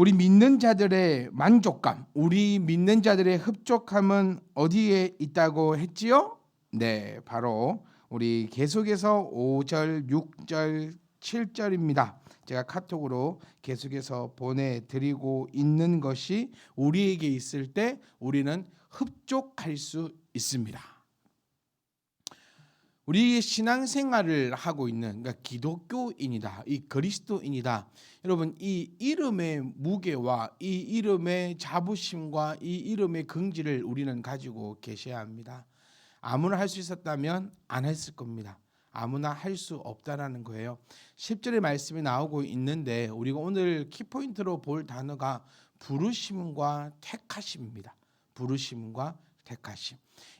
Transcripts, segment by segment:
우리 믿는 자들의 만족감, 우리 믿는 자들의 흡족함은 어디에 있다고 했지요? 네, 바로 우리 계속해서 5절, 6절, 7절입니다. 제가 카톡으로 계속해서 보내드리고 있는 것이 우리에게 있을 때 우리는 흡족할 수 있습니다. 우리 신앙생활을 하고 있는 그러니까 기독교인이다, 이 그리스도인이다. 여러분 이 이름의 무게와 이 이름의 자부심과 이 이름의 긍지를 우리는 가지고 계셔야 합니다. 아무나 할 수 있었다면 안 했을 겁니다. 아무나 할 수 없다라는 거예요. 10절의 말씀이 나오고 있는데 우리가 오늘 키포인트로 볼 단어가 부르심과 택하심입니다. 부르심과 택하심.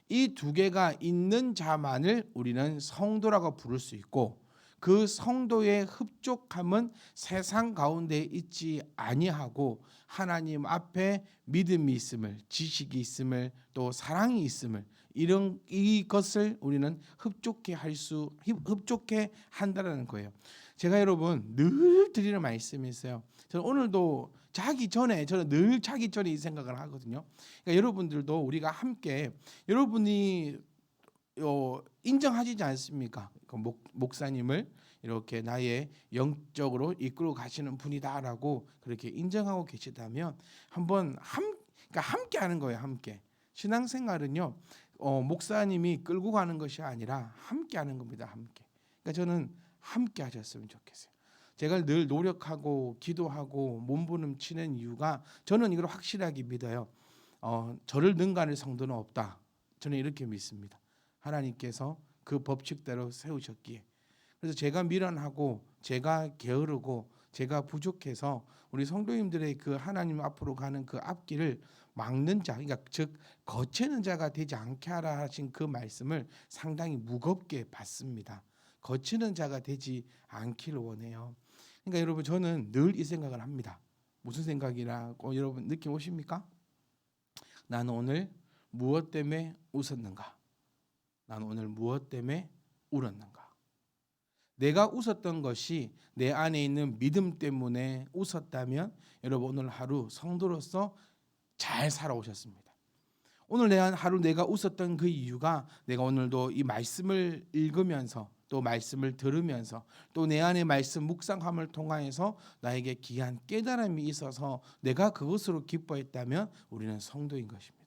이 두 개가 있는 자만을 우리는 성도라고 부를 수 있고 그 성도의 흡족함은 세상 가운데 있지 아니하고 하나님 앞에 믿음이 있음을 지식이 있음을 또 사랑이 있음을 이런 이것을 우리는 흡족해 할 수 흡족해 한다라는 거예요. 제가 여러분 늘 드리는 말씀이 있어요. 저는 오늘도 자기 전에 저는 늘 자기 전에 이 생각을 하거든요. 그러니까 여러분들도 우리가 함께 여러분이 어, 인정하시지 않습니까? 그 목, 목사님을 이렇게 나의 영적으로 이끌고 가시는 분이다라고 그렇게 인정하고 계시다면 한번 함 그러니까 함께 하는 거예요. 함께 신앙생활은요. 어, 목사님이 끌고 가는 것이 아니라 함께 하는 겁니다. 함께. 그러니까 저는 함께 하셨으면 좋겠어요. 제가 늘 노력하고 기도하고 몸부림치는 이유가 저는 이걸 확실하게 믿어요. 어, 저를 능가하는 성도는 없다. 저는 이렇게 믿습니다. 하나님께서 그 법칙대로 세우셨기에 그래서 제가 미련하고 제가 게으르고 제가 부족해서 우리 성도님들의 그 하나님 앞으로 가는 그 앞길을 막는 자, 그러니까 즉 거치는 자가 되지 않게 하라 하신 그 말씀을 상당히 무겁게 받습니다. 거치는 자가 되지 않기를 원해요. 그러니까 여러분 저는 늘 이 생각을 합니다. 무슨 생각이라고 여러분 느낌 오십니까? 나는 오늘 무엇 때문에 웃었는가? 나는 오늘 무엇 때문에 울었는가? 내가 웃었던 것이 내 안에 있는 믿음 때문에 웃었다면 여러분 오늘 하루 성도로서 잘 살아오셨습니다. 오늘 내 하루 내가 웃었던 그 이유가 내가 오늘도 이 말씀을 읽으면서 또 말씀을 들으면서 또 내 안에 말씀 묵상함을 통하여서 나에게 귀한 깨달음이 있어서 내가 그것으로 기뻐했다면 우리는 성도인 것입니다.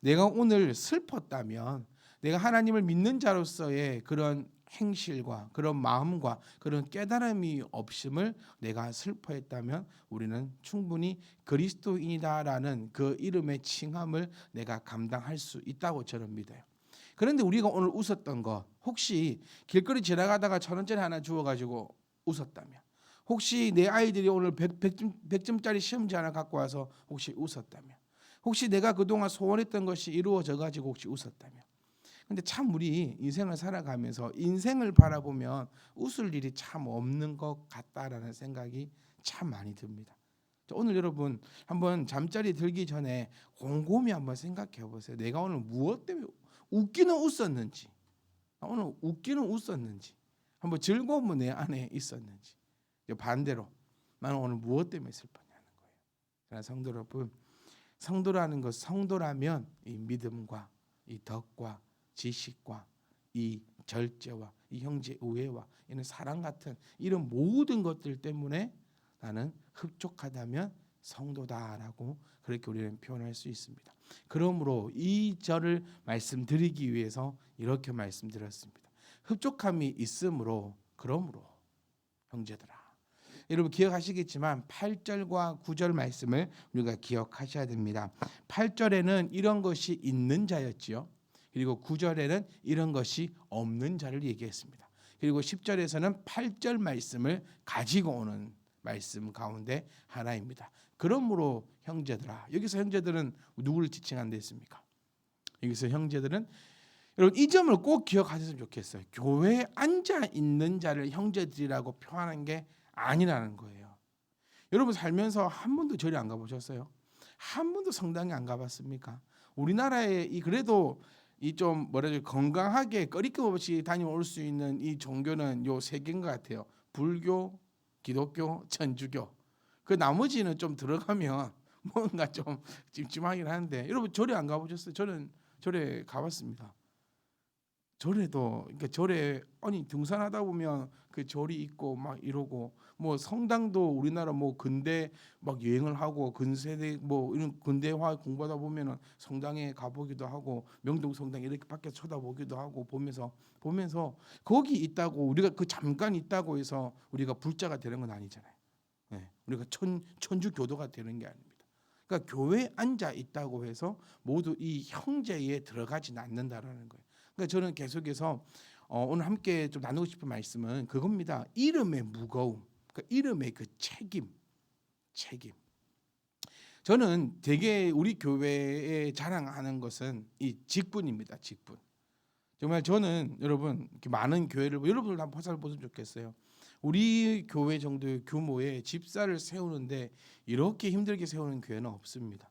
내가 오늘 슬펐다면 내가 하나님을 믿는 자로서의 그런 행실과 그런 마음과 그런 깨달음이 없음을 내가 슬퍼했다면 우리는 충분히 그리스도인이다라는 그 이름의 칭함을 내가 감당할 수 있다고 저는 믿어요. 그런데 우리가 오늘 웃었던 거 혹시 길거리 지나가다가 천 원짜리 하나 주워가지고 웃었다면 혹시 내 아이들이 오늘 100, 100 점, 짜리 시험지 하나 갖고 와서 혹시 웃었다면 혹시 내가 그동안 소원했던 것이 이루어져 가지고 혹시 웃었다면 근데 참 우리 인생을 살아가면서 인생을 바라보면 웃을 일이 참 없는 것 같다라는 생각이 참 많이 듭니다. 오늘 여러분 한번 잠자리 들기 전에 곰곰이 한번 생각해 보세요. 내가 오늘 무엇 때문에 웃기는 웃었는지, 오늘 웃기는 웃었는지, 한번 즐거움은 내 안에 있었는지. 반대로 나는 오늘 무엇 때문에 슬퍼냐는 거예요. 그러나 성도 여러분, 성도라는 것, 성도라면 이 믿음과 이 덕과 지식과 이 절제와 이 형제 우애와 이런 사랑 같은 이런 모든 것들 때문에 나는 흡족하다면 성도다라고 그렇게 우리는 표현할 수 있습니다. 그러므로 이 절을 말씀드리기 위해서 이렇게 말씀드렸습니다. 흡족함이 있으므로 그러므로 형제들아 여러분 기억하시겠지만 8절과 9절 말씀을 우리가 기억하셔야 됩니다. 8절에는 이런 것이 있는 자였지요. 그리고 9절에는 이런 것이 없는 자를 얘기했습니다. 그리고 10절에서는 8절 말씀을 가지고 오는 말씀 가운데 하나입니다. 그러므로 형제들아 여기서 형제들은 누구를 지칭한 데 있습니까? 여기서 형제들은 여러분 이 점을 꼭 기억하셨으면 좋겠어요. 교회에 앉아 있는 자를 형제들이라고 표하는 게 아니라는 거예요. 여러분 살면서 한 번도 절에 안 가보셨어요? 한 번도 성당에 안 가봤습니까? 우리나라에 이 그래도 이 좀 뭐라 죠 건강하게 꺼리낌 없이 다녀올 수 있는 이 종교는 요 세 개인 것 같아요. 불교, 기독교, 천주교. 그 나머지는 좀 들어가면 뭔가 좀 찜찜하긴 하는데 여러분 절에 안 가보셨어요? 저는 절에 가봤습니다. 절에도 그러니까 절에 아니 등산하다 보면 그 절이 있고 막 이러고 뭐 성당도 우리나라 뭐 근대 막 여행을 하고 근세대 뭐 이런 근대화 공부하다 보면은 성당에 가보기도 하고 명동 성당 이렇게 밖에 쳐다보기도 하고 보면서 보면서 거기 있다고 우리가 그 잠깐 있다고 해서 우리가 불자가 되는 건 아니잖아요. 네, 우리가 천 천주 교도가 되는 게 아닙니다. 그러니까 교회에 앉아 있다고 해서 모두 이 형제에 들어가지는 않는다라는 거예요. 그러니까 저는 계속해서 어, 오늘 함께 좀 나누고 싶은 말씀은 그겁니다. 이름의 무거움, 그 이름의 그 책임, 책임. 저는 되게 우리 교회에 자랑하는 것은 이 직분입니다. 직분. 정말 저는 여러분 많은 교회를 여러분들 한번 보시면 좋겠어요. 우리 교회 정도의 규모의 집사를 세우는데 이렇게 힘들게 세우는 교회는 없습니다.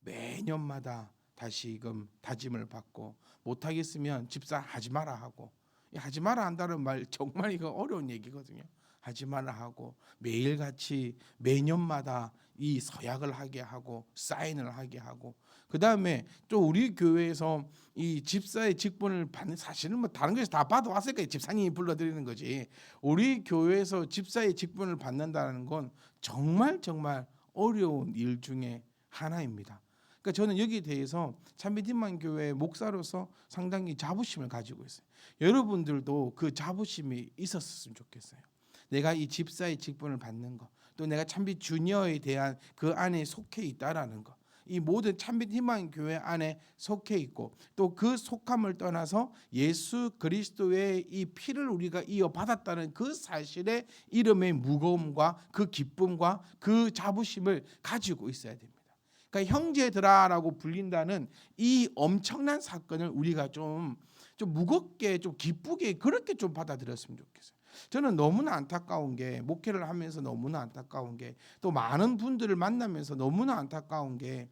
매년마다 다시금 다짐을 받고 못하겠으면 집사 하지 마라 하고 이 하지 마라 한다는 말 정말 이거 어려운 얘기거든요. 하지 마라 하고 매일 같이 매년마다 이 서약을 하게 하고 사인을 하게 하고 그 다음에 또 우리 교회에서 이 집사의 직분을 받는 사실은 뭐 다른 곳에서 다 받아왔으니까 집사님이 불러드리는 거지 우리 교회에서 집사의 직분을 받는다는 건 정말 정말 어려운 일 중에 하나입니다. 그러니까 저는 여기에 대해서 참미디만 교회 목사로서 상당히 자부심을 가지고 있어요. 여러분들도 그 자부심이 있었으면 좋겠어요. 내가 이 집사의 직분을 받는 것, 또 내가 참빛 주니어에 대한 그 안에 속해 있다라는 것. 이 모든 참빛 희망 교회 안에 속해 있고 또 그 속함을 떠나서 예수 그리스도의 이 피를 우리가 이어받았다는 그 사실의 이름의 무거움과 그 기쁨과 그 자부심을 가지고 있어야 됩니다. 그러니까 형제들아라고 불린다는 이 엄청난 사건을 우리가 좀 좀 무겁게 좀 기쁘게 그렇게 좀 받아들였으면 좋겠어요. 저는 너무나 안타까운 게 목회를 하면서 너무나 안타까운 게 또 많은 분들을 만나면서 너무나 안타까운 게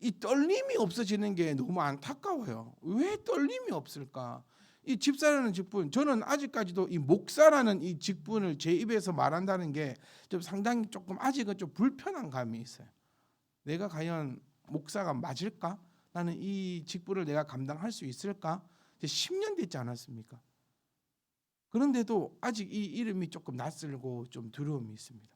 이 떨림이 없어지는 게 너무 안타까워요. 왜 떨림이 없을까? 이 집사라는 직분 저는 아직까지도 이 목사라는 이 직분을 제 입에서 말한다는 게 좀 상당히 조금 아직은 좀 불편한 감이 있어요. 내가 과연 목사가 맞을까? 나는 이 직분을 내가 감당할 수 있을까? 이제 10년 됐지 않았습니까? 그런데도 아직 이 이름이 조금 낯설고 좀 두려움이 있습니다.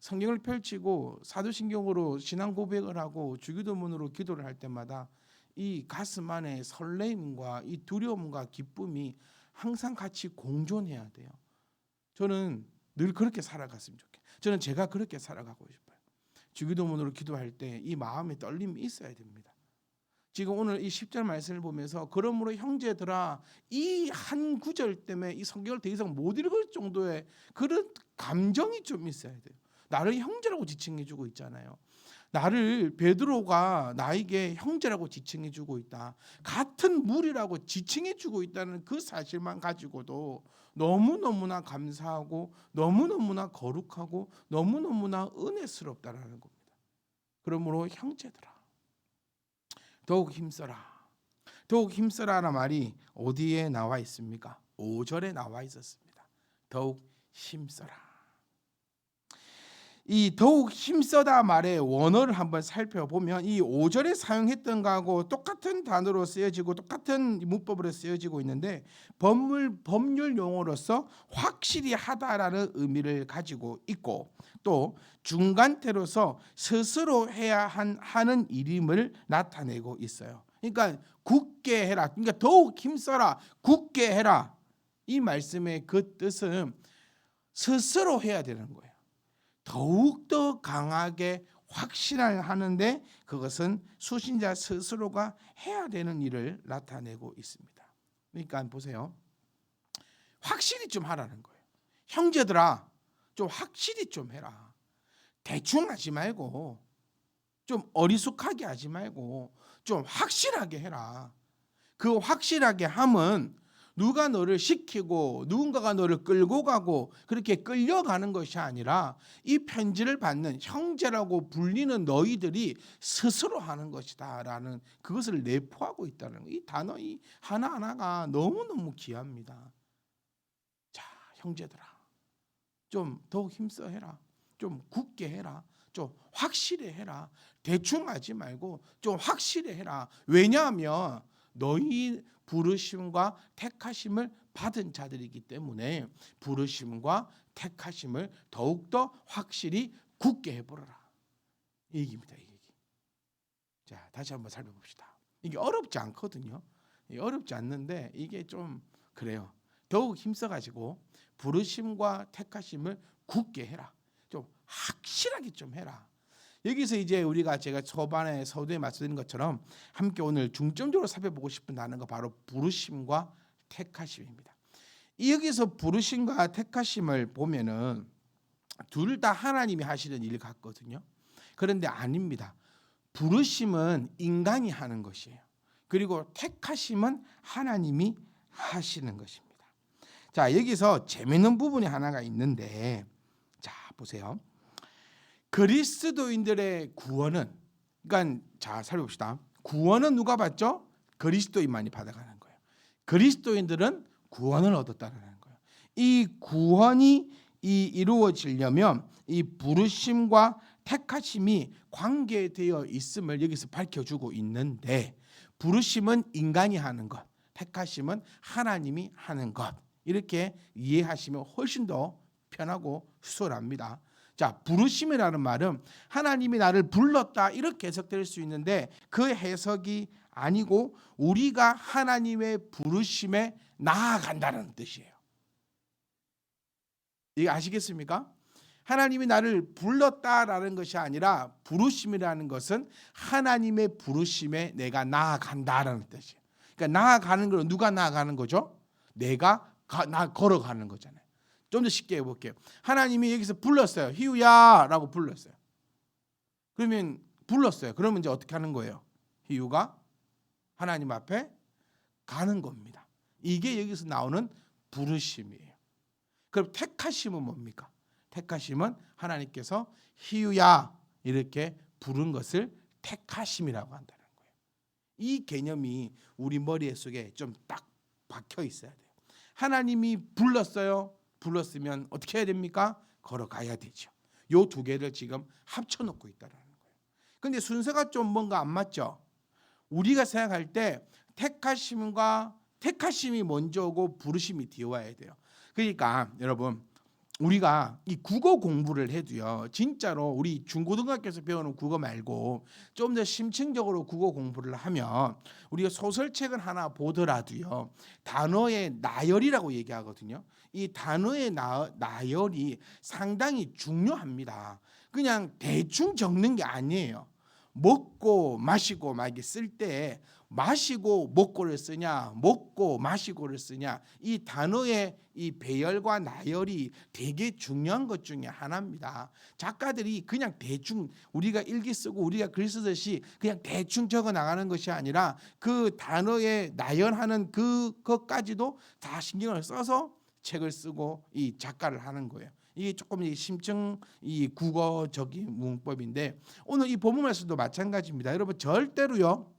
성경을 펼치고 사도신경으로 신앙 고백을 하고 주기도문으로 기도를 할 때마다 이 가슴 안에 설레임과 이 두려움과 기쁨이 항상 같이 공존해야 돼요. 저는 늘 그렇게 살아갔으면 좋겠어요. 저는 제가 그렇게 살아가고 싶어요. 주기도문으로 기도할 때 이 마음의 떨림이 있어야 됩니다. 지금 오늘 이 10절 말씀을 보면서 그러므로 형제들아 이 한 구절 때문에 이 성경을 더 이상 못 읽을 정도의 그런 감정이 좀 있어야 돼요. 나를 형제라고 지칭해 주고 있잖아요. 나를 베드로가 나에게 형제라고 지칭해 주고 있다. 같은 물이라고 지칭해 주고 있다는 그 사실만 가지고도 너무너무나 감사하고 너무너무나 거룩하고 너무너무나 은혜스럽다라는 겁니다. 그러므로 형제들아 더욱 힘써라. 더욱 힘써라는 말이 어디에 나와 있습니까? 5절에 나와 있었습니다. 더욱 힘써라. 이 더욱 힘써다 말의 원어를 한번 살펴보면 이 5절에 사용했던 거하고 똑같은 단어로 쓰여지고 똑같은 문법으로 쓰여지고 있는데 법물 법률 용어로서 확실히 하다라는 의미를 가지고 있고 또 중간태로서 스스로 해야 한, 하는 일임을 나타내고 있어요. 그러니까 굳게 해라. 그러니까 더욱 힘써라. 굳게 해라. 이 말씀의 그 뜻은 스스로 해야 되는 거예요. 더욱더 강하게 확신을 하는데 그것은 수신자 스스로가 해야 되는 일을 나타내고 있습니다. 그러니까 보세요. 확실히 좀 하라는 거예요. 형제들아, 좀 확실히 좀 해라. 대충 하지 말고 좀 어리숙하게 하지 말고 좀 확실하게 해라. 그 확실하게 함은 누가 너를 시키고 누군가가 너를 끌고 가고 그렇게 끌려가는 것이 아니라 이 편지를 받는 형제라고 불리는 너희들이 스스로 하는 것이다라는 그것을 내포하고 있다는 거. 이 단어 이 하나하나가 너무너무 귀합니다. 자, 형제들아. 좀 더욱 힘써 해라. 좀 굳게 해라. 좀 확실히 해라. 대충 하지 말고 좀 확실히 해라. 왜냐하면 너희 부르심과 택하심을 받은 자들이기 때문에 부르심과 택하심을 더욱더 확실히 굳게 해보라. 이 얘기입니다. 이 얘기. 자, 다시 한번 살펴봅시다. 이게 어렵지 않거든요. 어렵지 않는데 이게 좀 그래요. 더욱 힘써가지고 부르심과 택하심을 굳게 해라. 좀 확실하게 좀 해라. 여기서 이제 우리가 제가 초반에 서두에 말씀드린 것처럼 함께 오늘 중점적으로 살펴보고 싶은 단어가 바로 부르심과 택하심입니다. 이 여기서 부르심과 택하심을 보면은 둘 다 하나님이 하시는 일 같거든요. 그런데 아닙니다. 부르심은 인간이 하는 것이에요. 그리고 택하심은 하나님이 하시는 것입니다. 자, 여기서 재밌는 부분이 하나가 있는데 자, 보세요. 그리스도인들의 구원은 그러니까 자, 살펴봅시다. 구원은 누가 받죠? 그리스도인만이 받아가는 거예요. 그리스도인들은 구원을 얻었다는 거예요. 이 구원이 이 이루어지려면 이 부르심과 택하심이 관계되어 있음을 여기서 밝혀주고 있는데 부르심은 인간이 하는 것, 택하심은 하나님이 하는 것 이렇게 이해하시면 훨씬 더 편하고 수월합니다. 자, 부르심이라는 말은 하나님이 나를 불렀다 이렇게 해석될 수 있는데 그 해석이 아니고 우리가 하나님의 부르심에 나아간다는 뜻이에요. 이게 아시겠습니까? 하나님이 나를 불렀다라는 것이 아니라 부르심이라는 것은 하나님의 부르심에 내가 나아간다라는 뜻이에요. 그러니까 나아가는 걸 누가 나아가는 거죠? 내가 가, 나 걸어가는 거잖아요. 좀 더 쉽게 해볼게요. 하나님이 여기서 불렀어요. 희우야라고 불렀어요. 그러면 불렀어요. 그러면 이제 어떻게 하는 거예요? 희우가 하나님 앞에 가는 겁니다. 이게 여기서 나오는 부르심이에요. 그럼 택하심은 뭡니까? 택하심은 하나님께서 희우야 이렇게 부른 것을 택하심이라고 한다는 거예요. 이 개념이 우리 머리 속에 좀 딱 박혀 있어야 돼요. 하나님이 불렀어요. 불렀으면 어떻게 해야 됩니까? 걸어가야 되죠. 요 두 개를 지금 합쳐 놓고 있다라는 거예요. 근데 순서가 좀 뭔가 안 맞죠. 우리가 생각할 때 택하심과 택하심이 먼저 오고 부르심이 뒤에 와야 돼요. 그러니까 여러분 우리가 이 국어 공부를 해도요. 진짜로 우리 중고등학교에서 배우는 국어 말고 좀 더 심층적으로 국어 공부를 하면 우리가 소설책을 하나 보더라도요. 단어의 나열이라고 얘기하거든요. 이 단어의 나, 나열이 상당히 중요합니다. 그냥 대충 적는 게 아니에요. 먹고 마시고 막 이게 쓸 때 마시고 먹고를 쓰냐 먹고 마시고를 쓰냐 이 단어의 이 배열과 나열이 되게 중요한 것 중에 하나입니다. 작가들이 그냥 대충 우리가 일기 쓰고 우리가 글 쓰듯이 그냥 대충 적어 나가는 것이 아니라 그 단어의 나열하는 그것까지도 다 신경을 써서 책을 쓰고 이 작가를 하는 거예요. 이게 조금 이 심층 이 국어적인 문법인데 오늘 이 본문 말씀도 마찬가지입니다. 여러분 절대로요.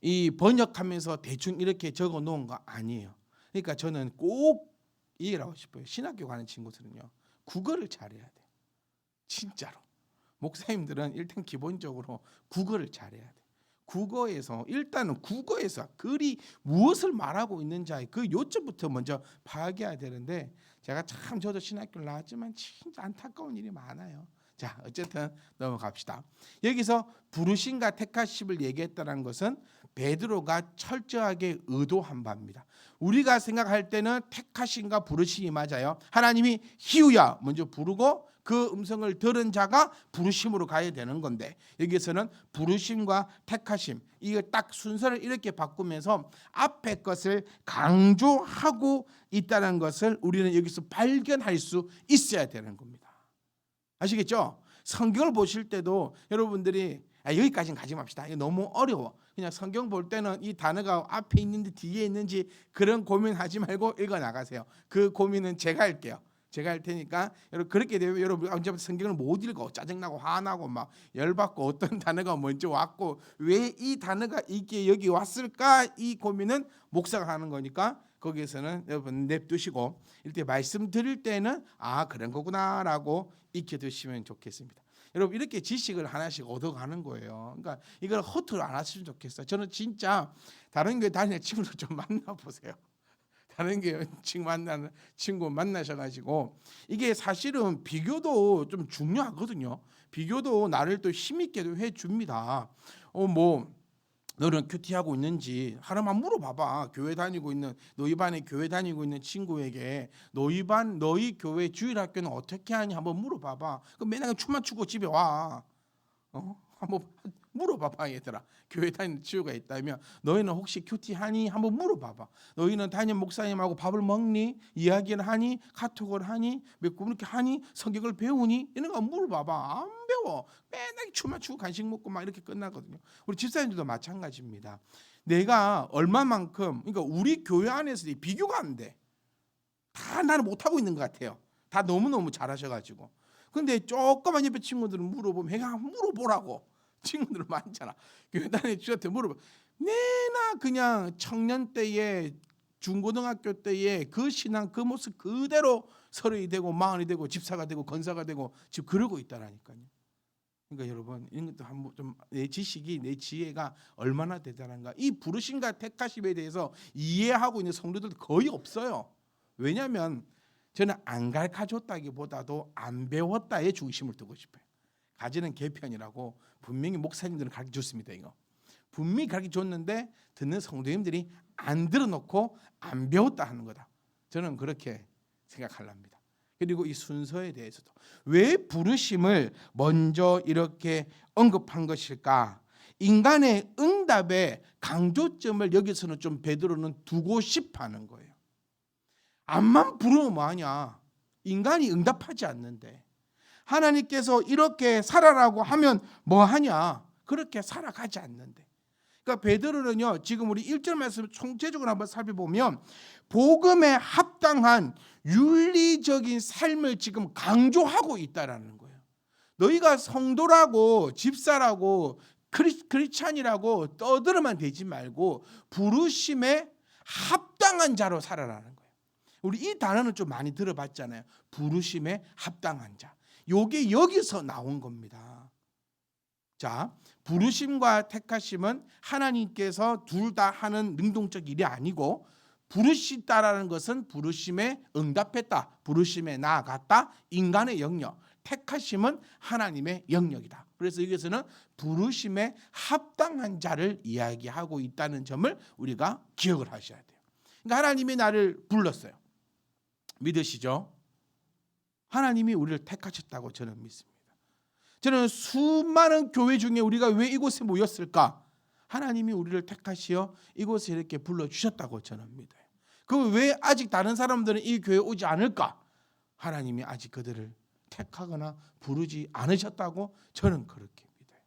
이 번역하면서 대충 이렇게 적어 놓은 거 아니에요. 그러니까 저는 꼭 얘기를 하고 싶어요. 신학교 가는 친구들은요. 국어를 잘해야 돼요. 진짜로. 목사님들은 일단 기본적으로 국어를 잘해야 돼요. 국어에서 일단은 국어에서 글이 무엇을 말하고 있는지 그 요점부터 먼저 파악해야 되는데 제가 참 저도 신학교를 나왔지만 진짜 안타까운 일이 많아요. 자 어쨌든 넘어갑시다. 여기서 부르심과 택하심을 얘기했다는 것은 베드로가 철저하게 의도한 바입니다. 우리가 생각할 때는 택하심과 부르심이 맞아요. 하나님이 희우야 먼저 부르고 그 음성을 들은 자가 부르심으로 가야 되는 건데 여기서는 부르심과 택하심 이거 딱 순서를 이렇게 바꾸면서 앞에 것을 강조하고 있다는 것을 우리는 여기서 발견할 수 있어야 되는 겁니다. 아시겠죠? 성경을 보실 때도 여러분들이 아, 여기까지는 가지 맙시다. 이거 너무 어려워. 그냥 성경 볼 때는 이 단어가 앞에 있는지 뒤에 있는지 그런 고민하지 말고 읽어 나가세요. 그 고민은 제가 할게요. 제가 할 테니까 여러분 그렇게 되면 여러분 언제부터 성경을 못 읽어 짜증나고 화나고 막 열받고 어떤 단어가 먼저 왔고 왜 이 단어가 이게 여기 왔을까 이 고민은 목사가 하는 거니까 거기에서는 여러분 냅두시고 이렇게 말씀 드릴 때는 아 그런 거구나라고 익혀 두시면 좋겠습니다. 여러분 이렇게 지식을 하나씩 얻어가는 거예요. 그러니까 이걸 허투루 안 하시면 좋겠어요. 저는 진짜 다른 교회 다니는 친구들 좀 만나 보세요. 다른 교회 친구 만나는 친구 만나셔가지고 이게 사실은 비교도 좀 중요하거든요. 비교도 나를 또 힘 있게도 해줍니다. 어뭐 너는 큐티하고 있는지 하나만 물어봐봐. 교회 다니고 있는 너희 반에 교회 다니고 있는 친구에게 너희 반 너희 교회 주일 학교는 어떻게 하니 한번 물어봐봐. 그 맨날 춤만 추고 집에 와. 어? 한번 물어봐봐 얘들아. 교회 다니는 친구가 있다면 너희는 혹시 큐티 하니 한번 물어봐봐. 너희는 담임 목사님하고 밥을 먹니? 이야기를 하니? 카톡을 하니? 몇 그렇게 하니? 성경을 배우니? 이런 거 물어봐봐. 안 배워. 맨날 춤만 추고 간식 먹고 막 이렇게 끝나거든요. 우리 집사님들도 마찬가지입니다. 내가 얼마만큼 그러니까 우리 교회 안에서 이 비교가 안 돼. 다 나는 못 하고 있는 것 같아요. 다 너무 너무 잘하셔가지고. 근데 조그만 옆에 친구들은 물어보면 내가 물어보라고 친구들 많잖아. 교회 다니는 친구한테 물어봐. 내나 그냥 청년 때에 중고등학교 때에 그 신앙 그 모습 그대로 서른이 되고 마흔이 되고 집사가 되고 건사가 되고 지금 그러고 있다라니까요. 그러니까 여러분 이런 것도 한번 좀 내 지식이 내 지혜가 얼마나 대단한가 이 부르심과 택하심에 대해서 이해하고 있는 성도들 거의 없어요. 왜냐하면 저는 안 가르쳐줬다기보다도 안 배웠다에 중심을 두고 싶어요. 가지는 개편이라고 분명히 목사님들은 가르쳐 줬습니다. 이거 분명히 가르쳐 줬는데 듣는 성도님들이 안 들어놓고 안 배웠다 하는 거다. 저는 그렇게 생각합니다. 그리고 이 순서에 대해서도 왜 부르심을 먼저 이렇게 언급한 것일까? 인간의 응답의 강조점을 여기서는 좀 베드로는 두고 싶어하는 거예요. 암만 부르면 뭐하냐? 인간이 응답하지 않는데 하나님께서 이렇게 살아라고 하면 뭐 하냐? 그렇게 살아가지 않는데. 그러니까 베드로는요. 지금 우리 1절 말씀 총체적으로 한번 살펴보면 복음에 합당한 윤리적인 삶을 지금 강조하고 있다라는 거예요. 너희가 성도라고 집사라고 크리, 크리스찬이라고 떠들어만 되지 말고 부르심에 합당한 자로 살아라는 거예요. 우리 이 단어는 좀 많이 들어봤잖아요. 부르심에 합당한 자. 요게 여기서 나온 겁니다. 자, 부르심과 택하심은 하나님께서 둘 다 하는 능동적 일이 아니고 부르시다라는 것은 부르심에 응답했다. 부르심에 나아갔다. 인간의 영역. 택하심은 하나님의 영역이다. 그래서 여기서는 부르심에 합당한 자를 이야기하고 있다는 점을 우리가 기억을 하셔야 돼요. 그러니까 하나님이 나를 불렀어요. 믿으시죠? 하나님이 우리를 택하셨다고 저는 믿습니다. 저는 수많은 교회 중에 우리가 왜 이곳에 모였을까? 하나님이 우리를 택하시어 이곳에 이렇게 불러 주셨다고 저는 믿어요. 그 왜 아직 다른 사람들은 이 교회에 오지 않을까? 하나님이 아직 그들을 택하거나 부르지 않으셨다고 저는 그렇게 믿어요.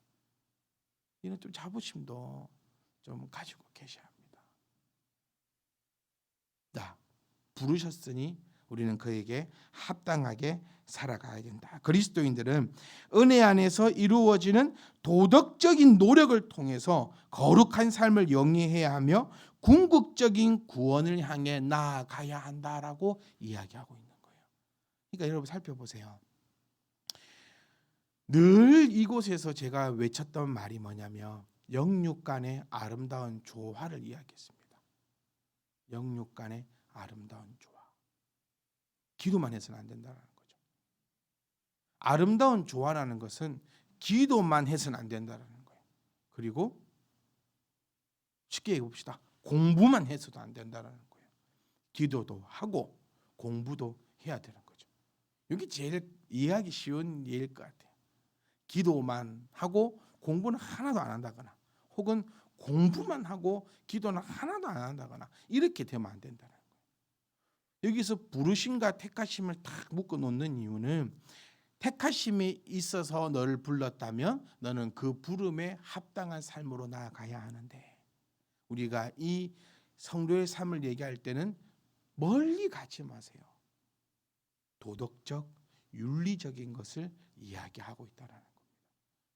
이런 좀 자부심도 좀 가지고 계셔야 합니다. 나 부르셨으니 우리는 그에게 합당하게 살아가야 된다. 그리스도인들은 은혜 안에서 이루어지는 도덕적인 노력을 통해서 거룩한 삶을 영위해야 하며 궁극적인 구원을 향해 나아가야 한다라고 이야기하고 있는 거예요. 그러니까 여러분 살펴보세요. 늘 이곳에서 제가 외쳤던 말이 뭐냐면 영육 간의 아름다운 조화를 이야기했습니다. 영육 간의 아름다운 조화. 기도만 해서는 안 된다는 거죠. 아름다운 조화라는 것은 기도만 해서는 안 된다는 거예요. 그리고 쉽게 해봅시다. 공부만 해서도 안 된다는 거예요. 기도도 하고 공부도 해야 되는 거죠. 여기 제일 이해하기 쉬운 예일 것 같아요. 기도만 하고 공부는 하나도 안 한다거나 혹은 공부만 하고 기도는 하나도 안 한다거나 이렇게 되면 안 된다는 거예요. 여기서 부르심과 택하심을 딱 묶어 놓는 이유는 택하심이 있어서 너를 불렀다면 너는 그 부름에 합당한 삶으로 나아가야 하는데 우리가 이 성도의 삶을 얘기할 때는 멀리 가지 마세요. 도덕적, 윤리적인 것을 이야기하고 있다라는 겁니다.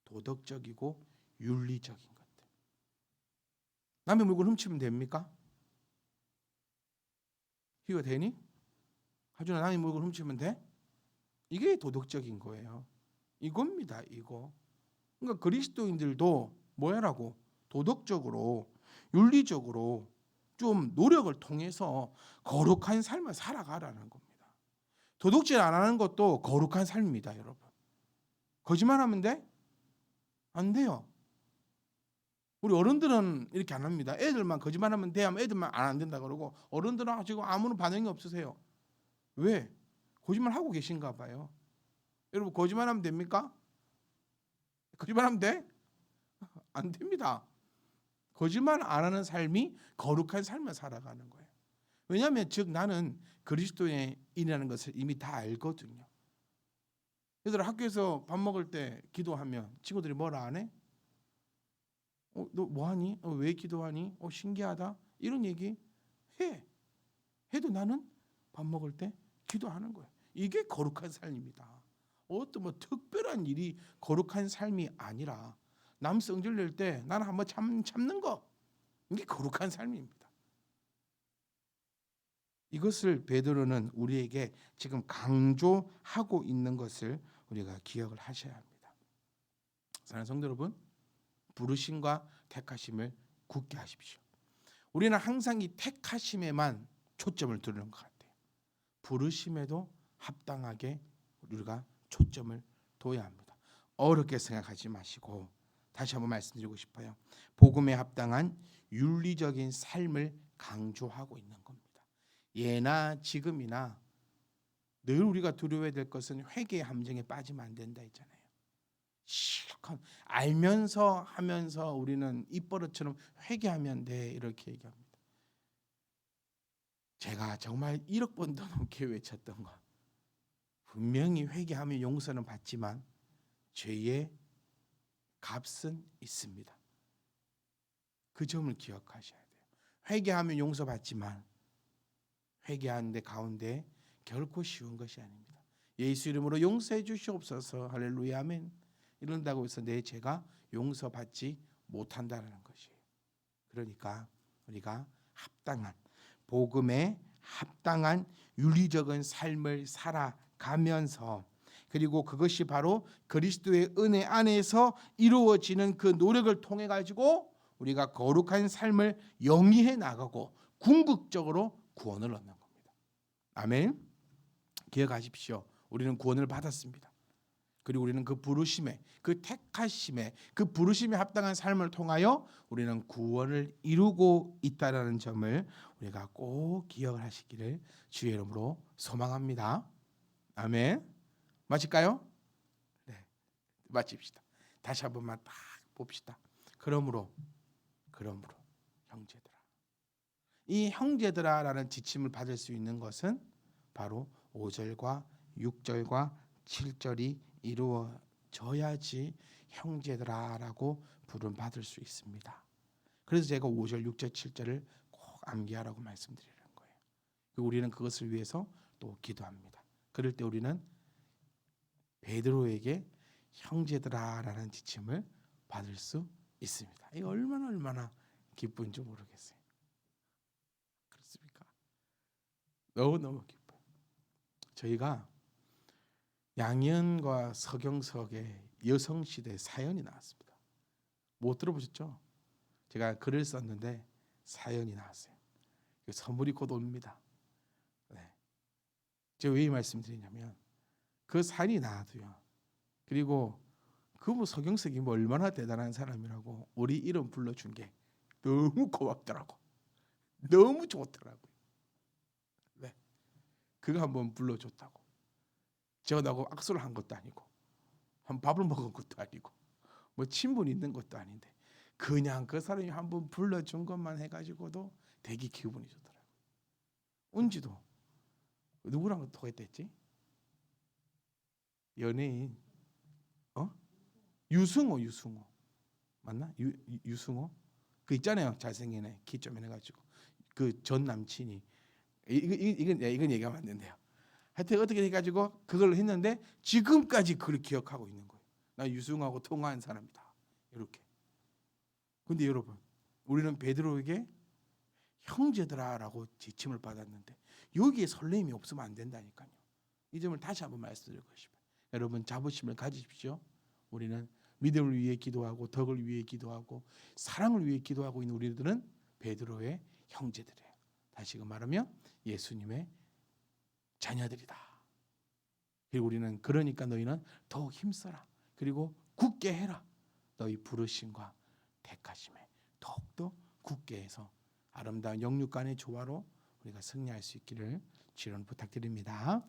도덕적이고 윤리적인 것들. 남의 물건 훔치면 됩니까? 희가 되니? 하준아 남의 물건 훔치면 돼? 이게 도덕적인 거예요. 이겁니다. 이거. 그러니까 그리스도인들도 뭐야라고 도덕적으로 윤리적으로 좀 노력을 통해서 거룩한 삶을 살아가라는 겁니다. 도덕질 안 하는 것도 거룩한 삶입니다, 여러분. 거짓말하면 돼? 안 돼요. 우리 어른들은 이렇게 안 합니다. 애들만 거짓말하면 돼 하면 애들만 안, 안 된다 그러고 어른들은 지금 아무런 반응이 없으세요. 왜? 거짓말 하고 계신가 봐요. 여러분 거짓말하면 됩니까? 거짓말하면 돼? 안 됩니다. 거짓말 안 하는 삶이 거룩한 삶을 살아가는 거예요. 왜냐하면 즉 나는 그리스도인이라는 것을 이미 다 알거든요. 얘들아 학교에서 밥 먹을 때 기도하면 친구들이 뭐라 안 해? 어, 너 뭐하니? 어, 왜 기도하니? 어, 신기하다. 이런 얘기 해. 해도 나는 밥 먹을 때 기도하는 거예요. 이게 거룩한 삶입니다. 어떤 뭐 특별한 일이 거룩한 삶이 아니라 남 성질 낼 때 나는 한번 참 참는 거 이게 거룩한 삶입니다. 이것을 베드로는 우리에게 지금 강조하고 있는 것을 우리가 기억을 하셔야 합니다. 사랑하는 성도 여러분, 부르심과 택하심을 굳게 하십시오. 우리는 항상 이 택하심에만 초점을 두는 것 같아요. 부르심에도 합당하게 우리가 초점을 둬야 합니다. 어렵게 생각하지 마시고 다시 한번 말씀드리고 싶어요. 복음에 합당한 윤리적인 삶을 강조하고 있는 겁니다. 예나 지금이나 늘 우리가 두려워야 될 것은 회개의 함정에 빠지면 안 된다 했잖아요. 실컷 알면서 하면서 우리는 입버릇처럼 회개하면 돼 이렇게 얘기합니다. 제가 정말 1억 번도 넘게 외쳤던 거 분명히 회개하면 용서는 받지만 죄의 값은 있습니다. 그 점을 기억하셔야 돼요. 회개하면 용서받지만 회개하는데 가운데 결코 쉬운 것이 아닙니다. 예수 이름으로 용서해 주시옵소서 할렐루야 아멘 이런다고 해서 내 죄가 용서받지 못한다는 것이에요. 그러니까 우리가 합당한 복음에 합당한 윤리적인 삶을 살아가면서 그리고 그것이 바로 그리스도의 은혜 안에서 이루어지는 그 노력을 통해 가지고 우리가 거룩한 삶을 영위해 나가고 궁극적으로 구원을 얻는 겁니다. 아멘. 기억하십시오. 우리는 구원을 받았습니다. 그리고 우리는 그 부르심에 그 택하심에 그 부르심에 합당한 삶을 통하여 우리는 구원을 이루고 있다라는 점을 우리가 꼭 기억을 하시기를 주의 이름으로 소망합니다. 아멘. 마칠까요? 네. 마칩시다. 다시 한 번만 딱 봅시다. 그러므로 그러므로 형제들아 이 형제들아라는 지침을 받을 수 있는 것은 바로 5절과 6절과 7절이 이루어져야지 형제들아라고 부름 받을 수 있습니다. 그래서 제가 5절, 6절, 7절을 꼭 암기하라고 말씀드리는 거예요. 우리는 그것을 위해서 또 기도합니다. 그럴 때 우리는 베드로에게 형제들아라는 지침을 받을 수 있습니다. 이 얼마나 얼마나 기쁜지 모르겠어요. 그렇습니까? 너무 너무 기뻐요. 저희가 양현과 서경석의 여성 시대 사연이 나왔습니다. 못 들어보셨죠? 제가 글을 썼는데 사연이 나왔어요. 선물이 곧 옵니다. 네. 제가 왜이 말씀드리냐면 그 산이 나도요. 그리고 그뭐 서경석이 뭐 얼마나 대단한 사람이라고 우리 이름 불러준 게 너무 고맙더라고. 너무 좋더라고요. 네. 그거 한번 불러줬다고. 제가 나하고 악수를 한 것도 아니고 한 밥을 먹은 것도 아니고 뭐 친분 있는 것도 아닌데 그냥 그 사람이 한 번 불러준 것만 해가지고도 되게 기분이 좋더라고요. 은지도. 누구랑 통했댔지? 연예인. 어? 유승호 유승호. 맞나? 유 유승호? 그 있잖아요. 잘생긴 애 키 좀 해가지고. 그 전 남친이. 이거 이건 이건 얘기하면 안 된대요 하여튼 어떻게 해가지고 그걸 했는데 지금까지 그걸 기억하고 있는 거예요. 나 유승하고 통화한 사람이다. 이렇게. 근데 여러분, 우리는 베드로에게 형제들아라고 지침을 받았는데 여기에 설렘이 없으면 안 된다니까요. 이 점을 다시 한번 말씀드리고 싶어요. 여러분 자부심을 가지십시오. 우리는 믿음을 위해 기도하고 덕을 위해 기도하고 사랑을 위해 기도하고 있는 우리들은 베드로의 형제들이에요. 다시금 말하면 예수님의 자녀들이다. 그리고 우리는 그러니까 너희는 더욱 힘써라. 그리고 굳게 해라. 너희 부르심과 택하심에 더욱더 굳게 해서 아름다운 영육 간의 조화로 우리가 승리할 수 있기를 주론 부탁드립니다.